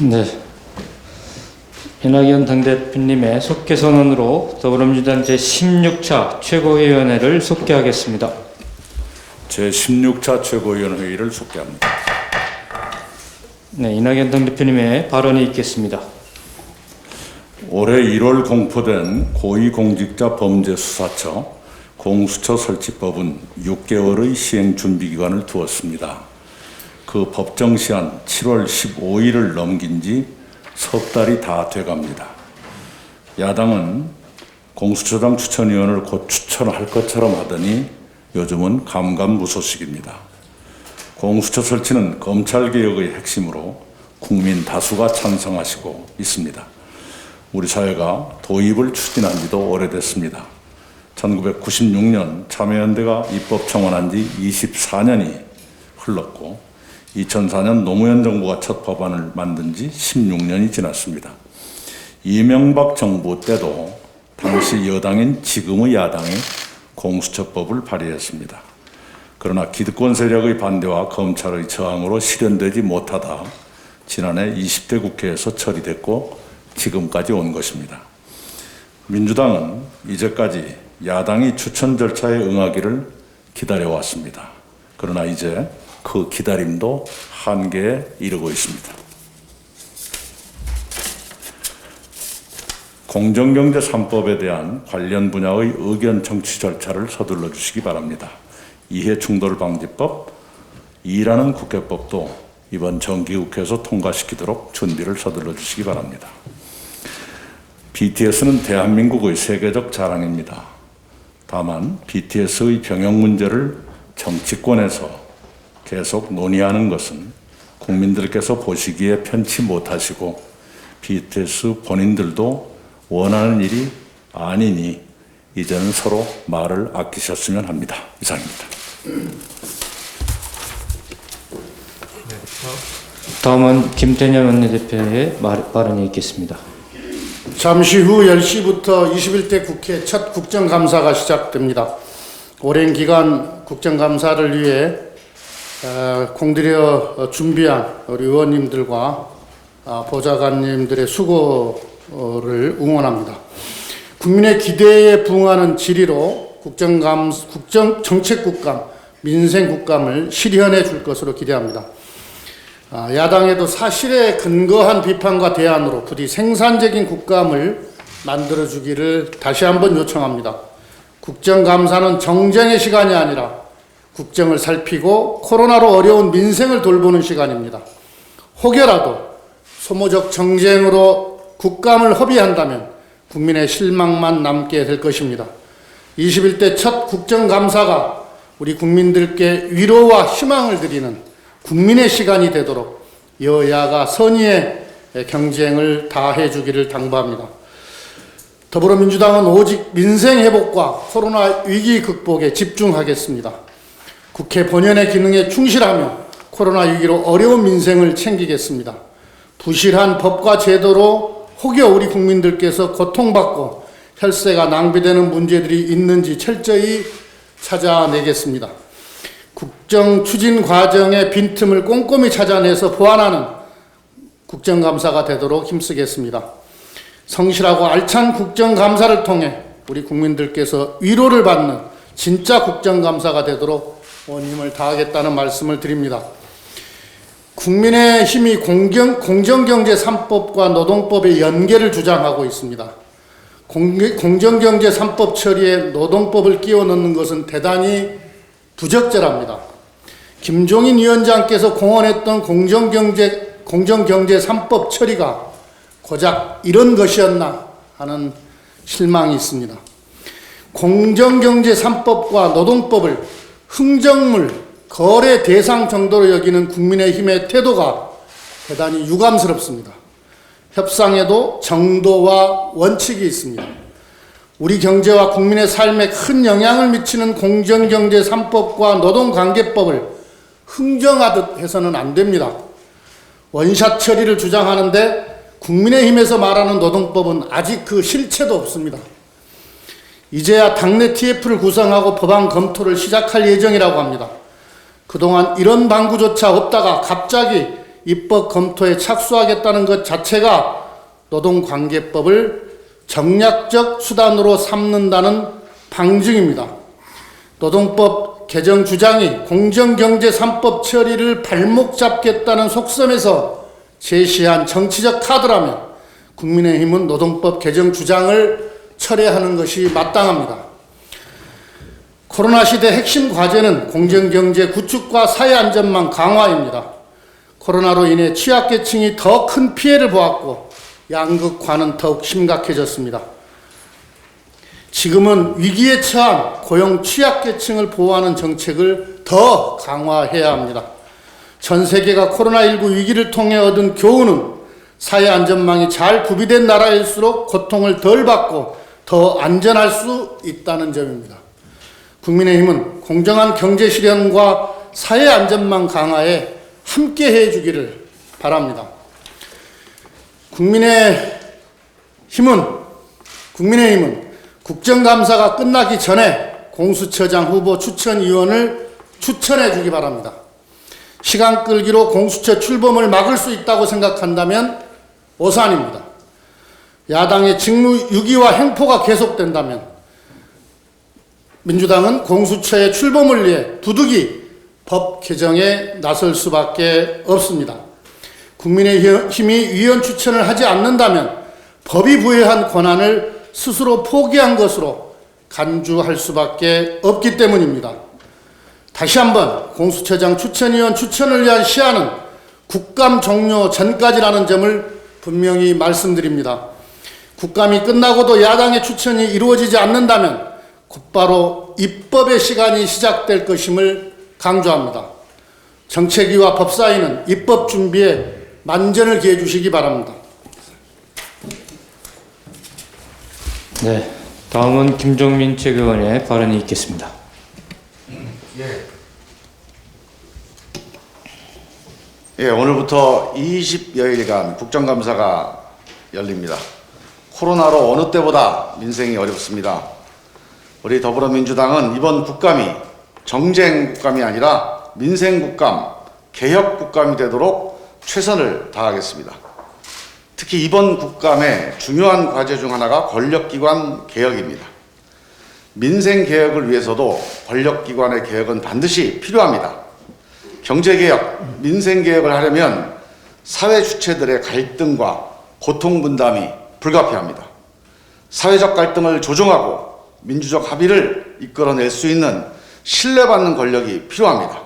네. 이낙연 당대표님의 속개 선언으로 더불어민주당 제16차 최고위원회를 속개하겠습니다. 제16차 최고위원회의를 속개합니다. 네, 이낙연 당대표님의 발언이 있겠습니다. 올해 1월 공포된 고위공직자 범죄수사처 공수처 설치법은 6개월의 시행 준비 기간을 두었습니다. 그 법정 시한 7월 15일을 넘긴 지 석 달이 다 돼갑니다. 야당은 공수처장 추천위원을 곧 추천할 것처럼 하더니 요즘은 감감무소식입니다. 공수처 설치는 검찰개혁의 핵심으로 국민 다수가 찬성하시고 있습니다. 우리 사회가 도입을 추진한 지도 오래됐습니다. 1996년 참여연대가 입법 청원한 지 24년이 흘렀고 2004년 노무현 정부가 첫 법안을 만든 지 16년이 지났습니다. 이명박 정부 때도 당시 여당인 지금의 야당이 공수처법을 발의했습니다. 그러나 기득권 세력의 반대와 검찰의 저항으로 실현되지 못하다 지난해 20대 국회에서 처리됐고 지금까지 온 것입니다. 민주당은 이제까지 야당이 추천 절차에 응하기를 기다려왔습니다. 그러나 이제 그 기다림도 한계에 이르고 있습니다. 공정경제 3법에 대한 관련 분야의 의견 청취 절차를 서둘러 주시기 바랍니다. 이해충돌방지법, 이라는 국회법도 이번 정기국회에서 통과시키도록 준비를 서둘러 주시기 바랍니다. BTS는 대한민국의 세계적 자랑입니다. 다만 BTS의 병역 문제를 정치권에서 계속 논의하는 것은 국민들께서 보시기에 편치 못하시고 BTS 본인들도 원하는 일이 아니니 이제는 서로 말을 아끼셨으면 합니다. 이상입니다. 다음은 김태년 원내대표의 말, 발언이 있겠습니다. 잠시 후 10시부터 21대 국회 첫 국정감사가 시작됩니다. 오랜 기간 국정감사를 위해 어, 공들여 준비한 우리 의원님들과 아, 보좌관님들의 수고를 응원합니다. 국민의 기대에 부응하는 질의로 국정감, 국정 정책 국감, 민생 국감을 실현해 줄 것으로 기대합니다. 아, 야당에도 사실에 근거한 비판과 대안으로 부디 생산적인 국감을 만들어 주기를 다시 한번 요청합니다. 국정감사는 정쟁의 시간이 아니라 국정을 살피고 코로나로 어려운 민생을 돌보는 시간입니다. 혹여라도 소모적 정쟁으로 국감을 허비한다면 국민의 실망만 남게 될 것입니다. 21대 첫 국정감사가 우리 국민들께 위로와 희망을 드리는 국민의 시간이 되도록 여야가 선의의 경쟁을 다해 주기를 당부합니다. 더불어민주당은 오직 민생 회복과 코로나 위기 극복에 집중하겠습니다. 국회 본연의 기능에 충실하며 코로나 위기로 어려운 민생을 챙기겠습니다. 부실한 법과 제도로 혹여 우리 국민들께서 고통받고 혈세가 낭비되는 문제들이 있는지 철저히 찾아내겠습니다. 국정 추진 과정의 빈틈을 꼼꼼히 찾아내서 보완하는 국정감사가 되도록 힘쓰겠습니다. 성실하고 알찬 국정감사를 통해 우리 국민들께서 위로를 받는 진짜 국정감사가 되도록 원힘을 다하겠다는 말씀을 드립니다. 국민의 힘이 공경, 공정경제 3법과 노동법의 연계를 주장하고 있습니다. 공, 공정경제 3법 처리에 노동법을 끼워 넣는 것은 대단히 부적절합니다. 김종인 위원장께서 공언했던 공정경제, 공정경제 3법 처리가 고작 이런 것이었나 하는 실망이 있습니다. 공정경제 3법과 노동법을 흥정물, 거래 대상 정도로 여기는 국민의힘의 태도가 대단히 유감스럽습니다. 협상에도 정도와 원칙이 있습니다. 우리 경제와 국민의 삶에 큰 영향을 미치는 공정경제 3법과 노동관계법을 흥정하듯 해서는 안 됩니다. 원샷 처리를 주장하는데 국민의힘에서 말하는 노동법은 아직 그 실체도 없습니다. 이제야 당내 TF를 구성하고 법안 검토를 시작할 예정이라고 합니다. 그동안 이런 방구조차 없다가 갑자기 입법 검토에 착수하겠다는 것 자체가 노동관계법을 정략적 수단으로 삼는다는 방증입니다. 노동법 개정 주장이 공정경제 3법 처리를 발목 잡겠다는 속셈에서 제시한 정치적 카드라면 국민의힘은 노동법 개정 주장을 철회하는 것이 마땅합니다. 코로나 시대 핵심 과제는 공정경제 구축과 사회 안전망 강화입니다. 코로나로 인해 취약계층이 더 큰 피해를 보았고 양극화는 더욱 심각해졌습니다. 지금은 위기에 처한 고용 취약계층을 보호하는 정책을 더 강화해야 합니다. 전 세계가 코로나19 위기를 통해 얻은 교훈은 사회 안전망이 잘 구비된 나라일수록 고통을 덜 받고 더 안전할 수 있다는 점입니다. 국민의힘은 공정한 경제 실현과 사회 안전망 강화에 함께 해 주기를 바랍니다. 국민의 힘은 국민의힘은 국정감사가 끝나기 전에 공수처장 후보 추천위원을 추천해 주기 바랍니다. 시간 끌기로 공수처 출범을 막을 수 있다고 생각한다면 오산입니다. 야당의 직무 유기와 행포가 계속된다면 민주당은 공수처의 출범을 위해 부득이 법 개정에 나설 수밖에 없습니다. 국민의힘이 위원 추천을 하지 않는다면 법이 부여한 권한을 스스로 포기한 것으로 간주할 수밖에 없기 때문입니다. 다시 한번 공수처장 추천위원 추천을 위한 시한은 국감 종료 전까지라는 점을 분명히 말씀드립니다. 국감이 끝나고도 야당의 추천이 이루어지지 않는다면 곧바로 입법의 시간이 시작될 것임을 강조합니다. 정책위와 법사위는 입법 준비에 만전을 기해 주시기 바랍니다. 네, 다음은 김종민 최고위원의 발언이 있겠습니다. 예, 오늘부터 20여일간 국정감사가 열립니다. 코로나로 어느 때보다 민생이 어렵습니다. 우리 더불어민주당은 이번 국감이 정쟁 국감이 아니라 민생 국감, 개혁 국감이 되도록 최선을 다하겠습니다. 특히 이번 국감의 중요한 과제 중 하나가 권력기관 개혁입니다. 민생 개혁을 위해서도 권력기관의 개혁은 반드시 필요합니다. 경제개혁, 민생개혁을 하려면 사회 주체들의 갈등과 고통 분담이 불가피합니다. 사회적 갈등을 조정하고 민주적 합의를 이끌어낼 수 있는 신뢰받는 권력이 필요합니다.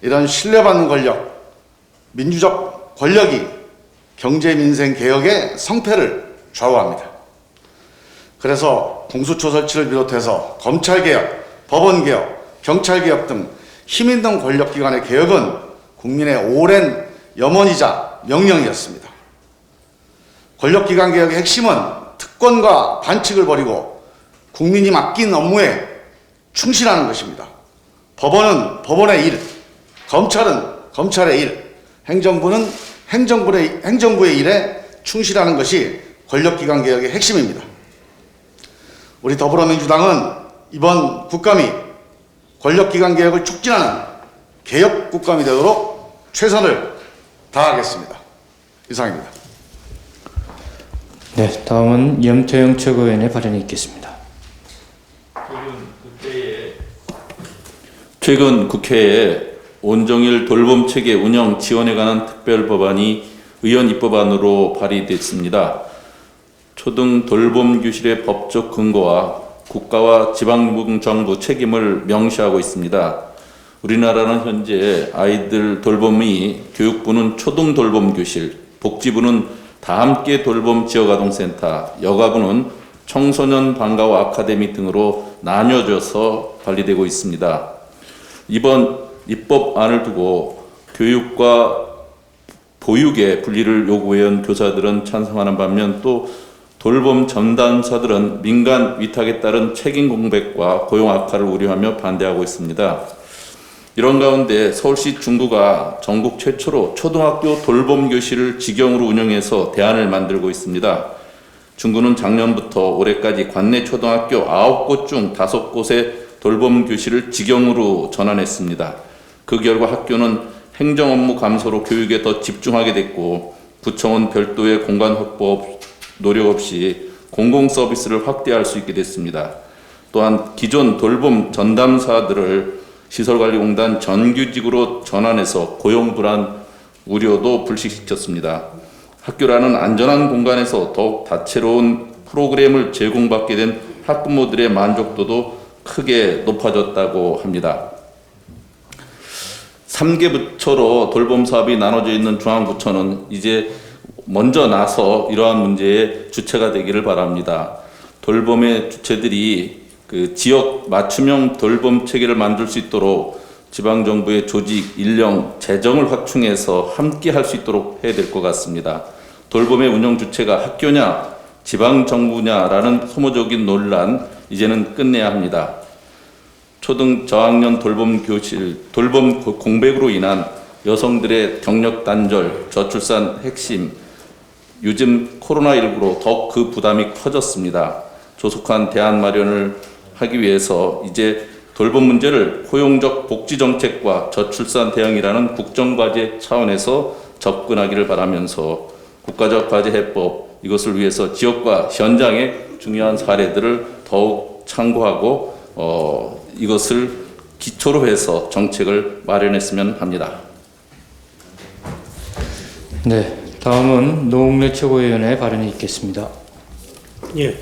이런 신뢰받는 권력, 민주적 권력이 경제 민생 개혁의 성패를 좌우합니다. 그래서 공수처 설치를 비롯해서 검찰 개혁, 법원 개혁, 경찰 개혁 등 힘있는 권력 기관의 개혁은 국민의 오랜 염원이자 명령이었습니다. 권력기관 개혁의 핵심은 특권과 반칙을 버리고 국민이 맡긴 업무에 충실하는 것입니다. 법원은 법원의 일, 검찰은 검찰의 일, 행정부는 행정부의, 행정부의 일에 충실하는 것이 권력기관 개혁의 핵심입니다. 우리 더불어민주당은 이번 국감이 권력기관 개혁을 촉진하는 개혁 국감이 되도록 최선을 다하겠습니다. 이상입니다. 네, 다음은 염태영 최고위원의 발언이 있겠습니다. 최근 국회에 온종일 돌봄 체계 운영 지원에 관한 특별 법안이 의원 입법안으로 발의됐습니다. 초등 돌봄 교실의 법적 근거와 국가와 지방정부 책임을 명시하고 있습니다. 우리나라는 현재 아이들 돌봄이 교육부는 초등 돌봄 교실, 복지부는 다 함께 돌봄 지역 아동센터, 여가부는 청소년 방과후 아카데미 등으로 나뉘어져서 관리되고 있습니다. 이번 입법안을 두고 교육과 보육의 분리를 요구해온 교사들은 찬성하는 반면 또 돌봄 전담사들은 민간 위탁에 따른 책임 공백과 고용 악화를 우려하며 반대하고 있습니다. 이런 가운데 서울시 중구가 전국 최초로 초등학교 돌봄 교실을 직영으로 운영해서 대안을 만들고 있습니다. 중구는 작년부터 올해까지 관내 초등학교 9곳 중 5곳에 돌봄 교실을 직영으로 전환했습니다. 그 결과 학교는 행정 업무 감소로 교육에 더 집중하게 됐고 구청은 별도의 공간 확보 없- 노력 없이 공공 서비스를 확대할 수 있게 됐습니다. 또한 기존 돌봄 전담사들을 시설관리공단 정규직으로 전환해서 고용 불안 우려도 불식시켰습니다. 학교라는 안전한 공간에서 더욱 다채로운 프로그램을 제공받게 된 학부모들의 만족도도 크게 높아졌다고 합니다. 3개 부처로 돌봄 사업이 나눠져 있는 중앙부처는 이제 먼저 나서 이러한 문제의 주체가 되기를 바랍니다. 돌봄의 주체들이 그 지역 맞춤형 돌봄 체계를 만들 수 있도록 지방 정부의 조직, 인력, 재정을 확충해서 함께 할 수 있도록 해야 될 것 같습니다. 돌봄의 운영 주체가 학교냐, 지방 정부냐라는 소모적인 논란 이제는 끝내야 합니다. 초등 저학년 돌봄 교실, 돌봄 고- 공백으로 인한 여성들의 경력 단절, 저출산 핵심, 요즘 코로나19로 더욱 그 부담이 커졌습니다. 조속한 대안 마련을 하기 위해서 이제 돌봄 문제를 포용적 복지 정책과 저출산 대응이라는 국정 과제 차원에서 접근하기를 바라면서 국가적 과제 해법 이것을 위해서 지역과 현장의 중요한 사례들을 더욱 참고하고 어, 이것을 기초로 해서 정책을 마련했으면 합니다. 네, 다음은 노웅래 최고위원의 발언이 있겠습니다. 예.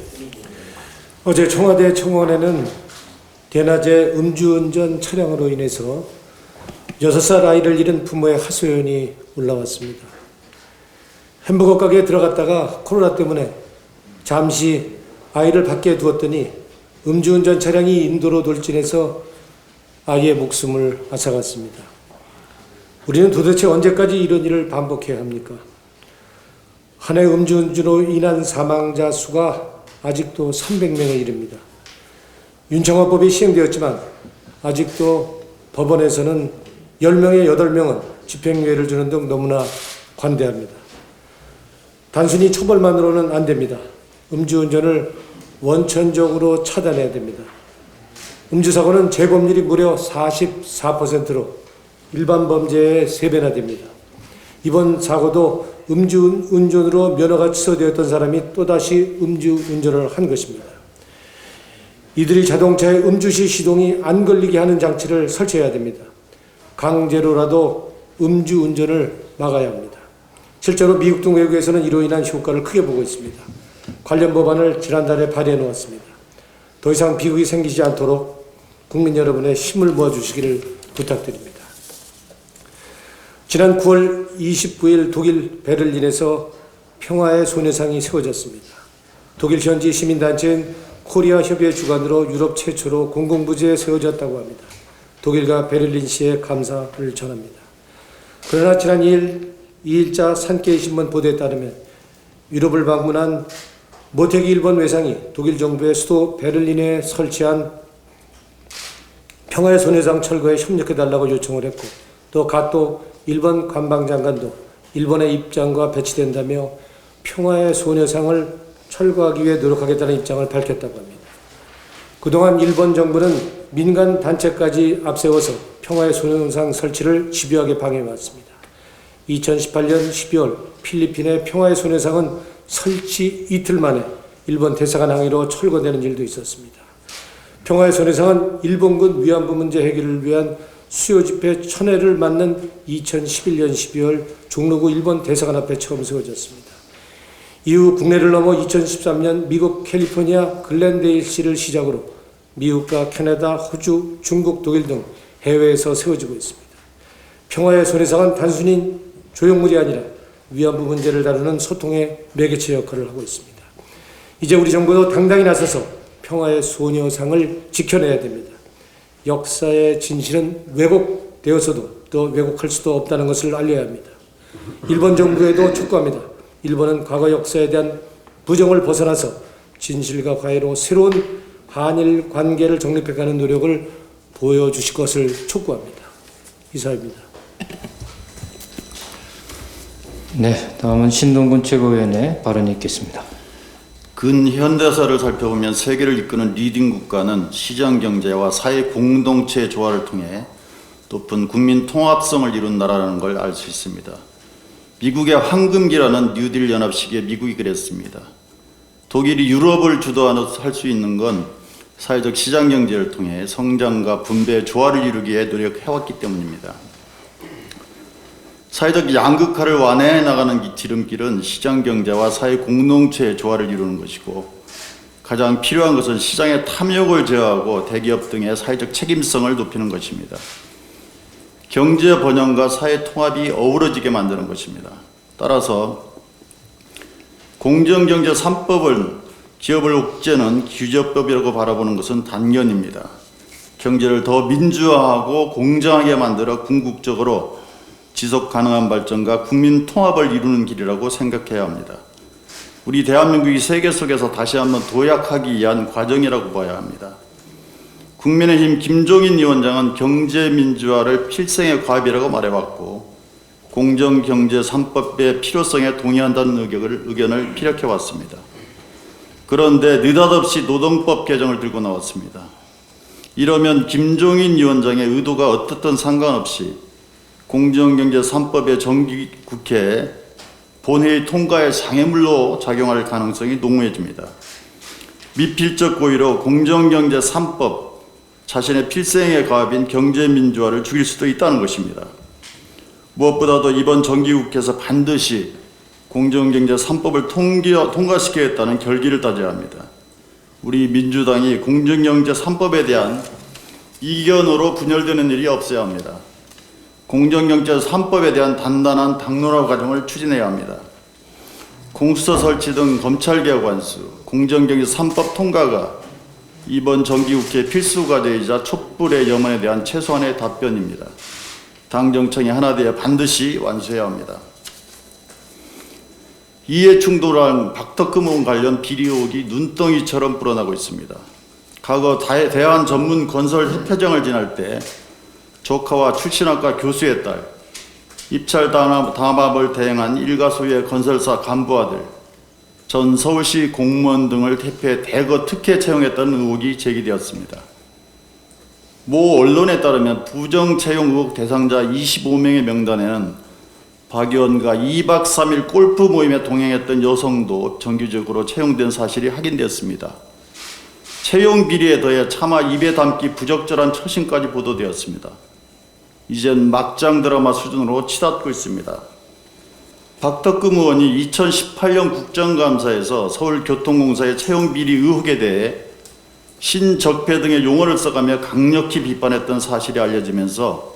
어제 청와대 청원에는 대낮에 음주운전 차량으로 인해서 6살 아이를 잃은 부모의 하소연이 올라왔습니다. 햄버거 가게에 들어갔다가 코로나 때문에 잠시 아이를 밖에 두었더니 음주운전 차량이 인도로 돌진해서 아이의 목숨을 앗아갔습니다. 우리는 도대체 언제까지 이런 일을 반복해야 합니까? 한 해 음주운전으로 인한 사망자 수가 아직도 300명에 이릅니다. 윤창호법이 시행되었지만 아직도 법원에서는 10명에 8명은 집행유예를 주는 등 너무나 관대합니다. 단순히 처벌만으로는 안 됩니다. 음주운전을 원천적으로 차단해야 됩니다. 음주사고는 재범률이 무려 44%로 일반 범죄의 3배나 됩니다. 이번 사고도 음주운전으로 면허가 취소되었던 사람이 또다시 음주운전을 한 것입니다. 이들이 자동차에 음주시 시동이 안 걸리게 하는 장치를 설치해야 됩니다. 강제로라도 음주운전을 막아야 합니다. 실제로 미국 등 외국에서는 이로 인한 효과를 크게 보고 있습니다. 관련 법안을 지난달에 발의해 놓았습니다. 더 이상 비극이 생기지 않도록 국민 여러분의 힘을 모아주시기를 부탁드립니다. 지난 9월 29일 독일 베를린에서 평화의 소녀상이 세워졌습니다. 독일 현지 시민단체인 코리아 협의회 주관으로 유럽 최초로 공공부지에 세워졌다고 합니다. 독일과 베를린시에 감사를 전합니다. 그러나 지난 2일 2일자 산케이 신문 보도에 따르면 유럽을 방문한 모태기 일본 외상이 독일 정부의 수도 베를린에 설치한 평화의 소녀상 철거에 협력해달라고 요청을 했고 또 가또 일본 관방장관도 일본의 입장과 배치된다며 평화의 소녀상을 철거하기 위해 노력하겠다는 입장을 밝혔다고 합니다. 그동안 일본 정부는 민간 단체까지 앞세워서 평화의 소녀상 설치를 집요하게 방해해왔습니다. 2018년 12월 필리핀의 평화의 소녀상은 설치 이틀 만에 일본 대사관 항의로 철거되는 일도 있었습니다. 평화의 소녀상은 일본군 위안부 문제 해결을 위한 수요 집회 천회를 맞는 2011년 12월 종로구 일본 대사관 앞에 처음 세워졌습니다. 이후 국내를 넘어 2013년 미국 캘리포니아 글렌데일시를 시작으로 미국과 캐나다, 호주, 중국, 독일 등 해외에서 세워지고 있습니다. 평화의 소녀상은 단순히 조형물이 아니라 위안부 문제를 다루는 소통의 매개체 역할을 하고 있습니다. 이제 우리 정부도 당당히 나서서 평화의 소녀상을 지켜내야 됩니다. 역사의 진실은 왜곡되어서도 또 왜곡할 수도 없다는 것을 알려야 합니다. 일본 정부에도 촉구합니다. 일본은 과거 역사에 대한 부정을 벗어나서 진실과 과외로 새로운 한일 관계를 정립해가는 노력을 보여주실 것을 촉구합니다. 이사입니다. 네, 다음은 신동근 최고위원의 발언이 있겠습니다. 근현대사를 살펴보면 세계를 이끄는 리딩 국가는 시장 경제와 사회 공동체 조화를 통해 높은 국민 통합성을 이룬 나라라는 걸 알 수 있습니다. 미국의 황금기라는 뉴딜 연합 시기에 미국이 그랬습니다. 독일이 유럽을 주도할 수 있는 건 사회적 시장 경제를 통해 성장과 분배의 조화를 이루기에 노력해왔기 때문입니다. 사회적 양극화를 완화해 나가는 이 지름길은 시장 경제와 사회 공동체의 조화를 이루는 것이고 가장 필요한 것은 시장의 탐욕을 제어하고 대기업 등의 사회적 책임성을 높이는 것입니다. 경제 번영과 사회 통합이 어우러지게 만드는 것입니다. 따라서 공정경제 3법은 기업을 옥죄는 규제법이라고 바라보는 것은 단견입니다. 경제를 더 민주화하고 공정하게 만들어 궁극적으로 지속 가능한 발전과 국민 통합을 이루는 길이라고 생각해야 합니다. 우리 대한민국이 세계 속에서 다시 한번 도약하기 위한 과정이라고 봐야 합니다. 국민의힘 김종인 위원장은 경제 민주화를 필생의 과업이라고 말해왔고 공정경제 3법의 필요성에 동의한다는 의견을, 의견을 피력해 왔습니다. 그런데 느닷없이 노동법 개정을 들고 나왔습니다. 이러면 김종인 위원장의 의도가 어떻든 상관없이 공정경제 3법의 정기국회에 본회의 통과의 장애물로 작용할 가능성이 농후해집니다. 미필적 고의로 공정경제 3법 자신의 필생의 가업인 경제민주화를 죽일 수도 있다는 것입니다. 무엇보다도 이번 정기국회에서 반드시 공정경제 3법을 통과시키겠다는 결기를 다져야 합니다. 우리 민주당이 공정경제 3법에 대한 이견으로 분열되는 일이 없어야 합니다. 공정경제 3법에 대한 단단한 당론화 과정을 추진해야 합니다. 공수처 설치 등 검찰개혁 완수, 공정경제 3법 통과가 이번 정기국회 필수 과제이자 촛불의 염원에 대한 최소한의 답변입니다. 당 정청이 하나 되어 반드시 완수해야 합니다. 이해 충돌한 박덕금 의원 관련 비리 의혹이 눈덩이처럼 불어나고 있습니다. 과거 대- 대한 전문 건설 협회장을 지날 때 조카와 출신학과 교수의 딸, 입찰 담합- 담합을 대행한 일가 소유의 건설사 간부 아들, 전 서울시 공무원 등을 대표해 대거 특혜 채용했다는 의혹이 제기되었습니다. 모 언론에 따르면 부정 채용 의혹 대상자 25명의 명단에는 박 의원과 2박 3일 골프 모임에 동행했던 여성도 정기적으로 채용된 사실이 확인되었습니다. 채용 비리에 더해 차마 입에 담기 부적절한 처신까지 보도되었습니다. 이젠 막장 드라마 수준으로 치닫고 있습니다. 박덕금 의원이 2018년 국정감사에서 서울교통공사의 채용 비리 의혹에 대해 신적폐 등의 용어를 써가며 강력히 비판했던 사실이 알려지면서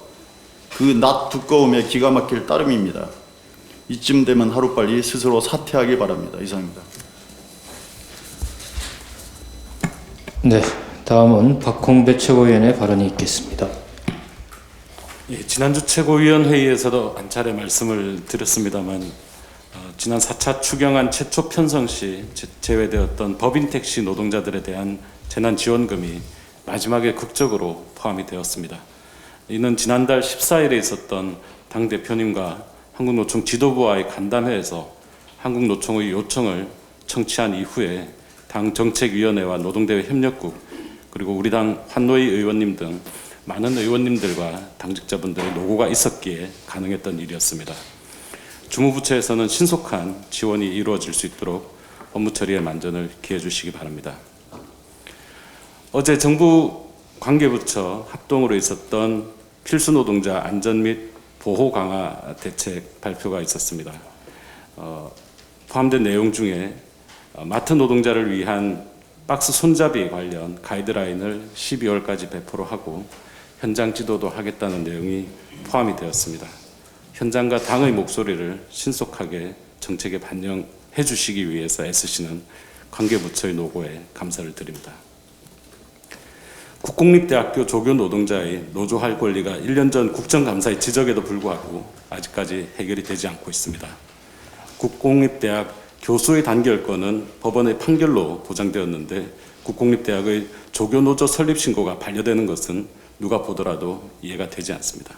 그 낯 두꺼움에 기가 막힐 따름입니다. 이쯤 되면 하루빨리 스스로 사퇴하기 바랍니다. 이상입니다. 네, 다음은 박홍배 최고위원의 발언이 있겠습니다. 예, 지난주 최고위원회의에서도 한 차례 말씀을 드렸습니다만 어, 지난 4차 추경안 최초 편성 시 제- 제외되었던 법인 택시 노동자들에 대한 재난 지원금이 마지막에 극적으로 포함이 되었습니다. 이는 지난달 14일에 있었던 당 대표님과 한국노총 지도부와의 간담회에서 한국노총의 요청을 청취한 이후에 당 정책위원회와 노동대회 협력국 그리고 우리 당 환노위 의원님 등 많은 의원님들과 당직자분들의 노고가 있었기에 가능했던 일이었습니다. 주무부처에서는 신속한 지원이 이루어질 수 있도록 업무 처리에 만전을 기해 주시기 바랍니다. 어제 정부 관계부처 합동으로 있었던 필수 노동자 안전 및 보호 강화 대책 발표가 있었습니다. 어, 포함된 내용 중에 어, 마트 노동자를 위한 박스 손잡이 관련 가이드라인을 12월까지 배포를 하고 현장 지도도 하겠다는 내용이 포함이 되었습니다. 현장과 당의 목소리를 신속하게 정책에 반영해 주시기 위해서 애쓰시는 관계부처의 노고에 감사를 드립니다. 국공립대학교 조교 노동자의 노조할 권리가 1년 전 국정감사의 지적에도 불구하고 아직까지 해결이 되지 않고 있습니다. 국공립대학 교수의 단결권은 법원의 판결로 보장되었는데 국공립대학의 조교노조 설립 신고가 반려되는 것은 누가 보더라도 이해가 되지 않습니다.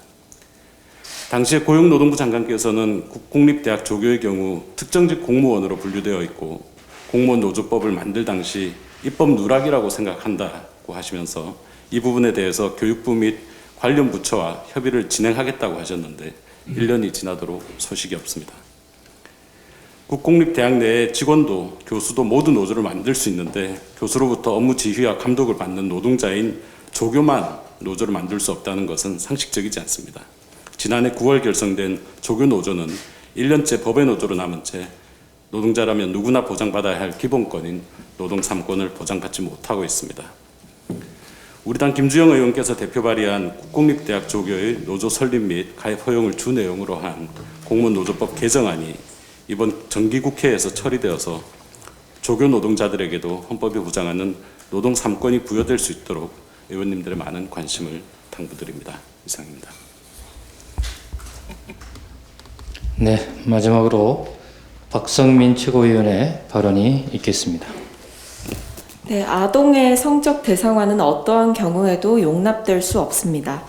당시에 고용노동부 장관께서는 국공립대학 조교의 경우 특정직 공무원으로 분류되어 있고 공무원 노조법을 만들 당시 입법 누락이라고 생각한다고 하시면서 이 부분에 대해서 교육부 및 관련 부처와 협의를 진행하겠다고 하셨는데 1년이 지나도록 소식이 없습니다. 국공립대학 내에 직원도 교수도 모두 노조를 만들 수 있는데 교수로부터 업무 지휘와 감독을 받는 노동자인 조교만 노조를 만들 수 없다는 것은 상식적이지 않습니다. 지난해 9월 결성된 조교 노조는 1년째 법의 노조로 남은 채 노동자라면 누구나 보장받아야 할 기본권인 노동 3권을 보장받지 못하고 있습니다. 우리 당 김주영 의원께서 대표 발의한 국공립대학 조교의 노조 설립 및 가입 허용을 주 내용으로 한 공무원 노조법 개정안이 이번 정기국회에서 처리되어서 조교 노동자들에게도 헌법이 보장하는 노동 3권이 부여될 수 있도록 의원님들의 많은 관심을 당부드립니다. 이상입니다. 네, 마지막으로 박성민 최고위원의 발언이 있겠습니다. 네, 아동의 성적 대상화는 어떠한 경우에도 용납될 수 없습니다.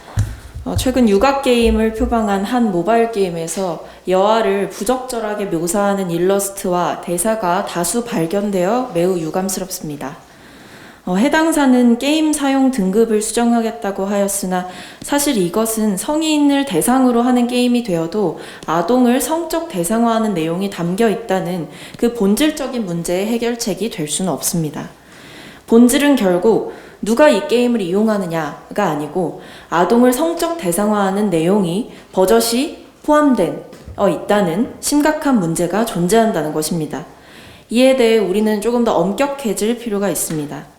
어, 최근 육아 게임을 표방한 한 모바일 게임에서 여아를 부적절하게 묘사하는 일러스트와 대사가 다수 발견되어 매우 유감스럽습니다. 어, 해당사는 게임 사용 등급을 수정하겠다고 하였으나 사실 이것은 성인을 대상으로 하는 게임이 되어도 아동을 성적 대상화하는 내용이 담겨 있다는 그 본질적인 문제의 해결책이 될 수는 없습니다. 본질은 결국 누가 이 게임을 이용하느냐가 아니고 아동을 성적 대상화하는 내용이 버젓이 포함된 어 있다는 심각한 문제가 존재한다는 것입니다. 이에 대해 우리는 조금 더 엄격해질 필요가 있습니다.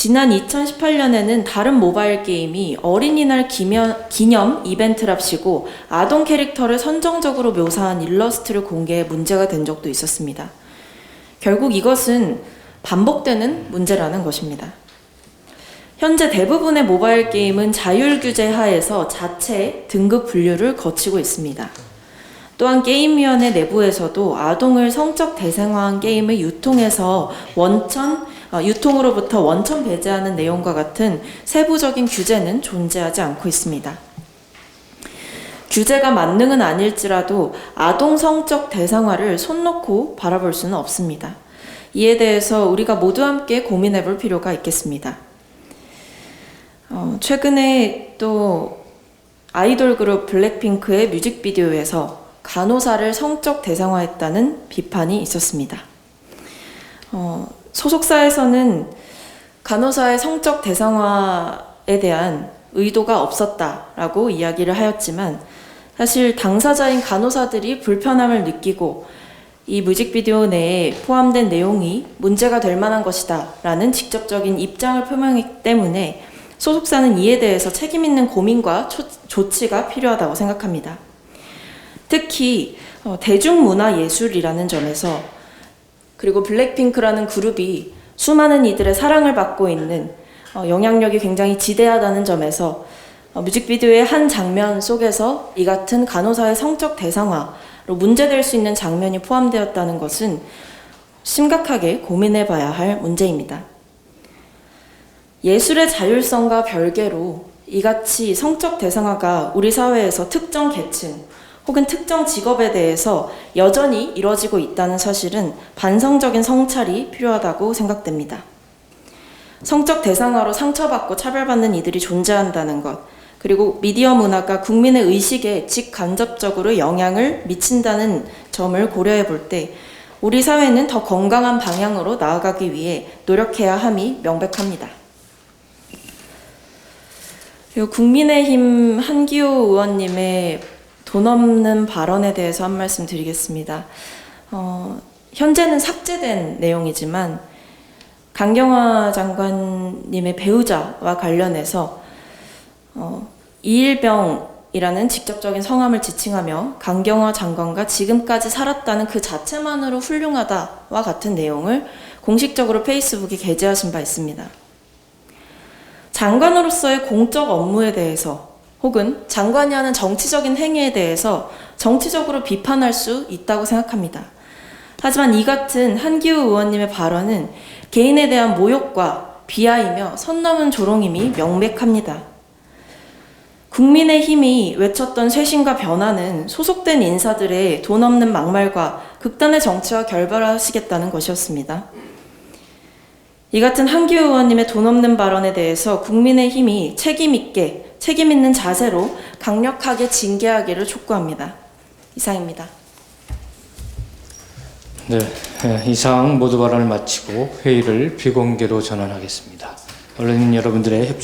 지난 2018년에는 다른 모바일 게임이 어린이날 기념, 기념 이벤트랍시고 아동 캐릭터를 선정적으로 묘사한 일러스트를 공개해 문제가 된 적도 있었습니다. 결국 이것은 반복되는 문제라는 것입니다. 현재 대부분의 모바일 게임은 자율 규제 하에서 자체 등급 분류를 거치고 있습니다. 또한 게임위원회 내부에서도 아동을 성적 대상화한 게임을 유통해서 원천 어, 유통으로부터 원천 배제하는 내용과 같은 세부적인 규제는 존재하지 않고 있습니다. 규제가 만능은 아닐지라도 아동 성적 대상화를 손 놓고 바라볼 수는 없습니다. 이에 대해서 우리가 모두 함께 고민해 볼 필요가 있겠습니다. 어, 최근에 또 아이돌 그룹 블랙핑크의 뮤직비디오에서 간호사를 성적 대상화했다는 비판이 있었습니다. 어, 소속사에서는 간호사의 성적 대상화에 대한 의도가 없었다라고 이야기를 하였지만 사실 당사자인 간호사들이 불편함을 느끼고 이 뮤직비디오 내에 포함된 내용이 문제가 될 만한 것이다 라는 직접적인 입장을 표명했기 때문에 소속사는 이에 대해서 책임 있는 고민과 조, 조치가 필요하다고 생각합니다. 특히 어, 대중문화예술이라는 점에서 그리고 블랙핑크라는 그룹이 수많은 이들의 사랑을 받고 있는 어, 영향력이 굉장히 지대하다는 점에서 어, 뮤직비디오의 한 장면 속에서 이 같은 간호사의 성적 대상화로 문제될 수 있는 장면이 포함되었다는 것은 심각하게 고민해 봐야 할 문제입니다. 예술의 자율성과 별개로 이같이 성적 대상화가 우리 사회에서 특정 계층 혹은 특정 직업에 대해서 여전히 이뤄지고 있다는 사실은 반성적인 성찰이 필요하다고 생각됩니다. 성적 대상화로 상처받고 차별받는 이들이 존재한다는 것, 그리고 미디어 문화가 국민의 의식에 직간접적으로 영향을 미친다는 점을 고려해 볼 때 우리 사회는 더 건강한 방향으로 나아가기 위해 노력해야 함이 명백합니다. 그리고 국민의힘 한기호 의원님의 돈 없는 발언에 대해서 한 말씀 드리겠습니다. 어, 현재는 삭제된 내용이지만 강경화 장관님의 배우자와 관련해서 어, 이일병이라는 직접적인 성함을 지칭하며 강경화 장관과 지금까지 살았다는 그 자체만으로 훌륭하다와 같은 내용을 공식적으로 페이스북에 게재하신 바 있습니다. 장관으로서의 공적 업무에 대해서 혹은 장관이 하는 정치적인 행위에 대해서 정치적으로 비판할 수 있다고 생각합니다. 하지만 이 같은 한기우 의원님의 발언은 개인에 대한 모욕과 비하이며 선 넘은 조롱임이 명백합니다. 국민의 힘이 외쳤던 쇄신과 변화는 소속된 인사들의 돈 없는 막말과 극단의 정치와 결별하시겠다는 것이었습니다. 이 같은 한규 의원님의 돈 없는 발언에 대해서 국민의 힘이 책임 있게 책임 있는 자세로 강력하게 징계하기를 촉구합니다. 이상입니다. 네, 예, 이상 모두 발언을 마치고 회의를 비공개로 전환하겠습니다. 언론인 여러분들의 협조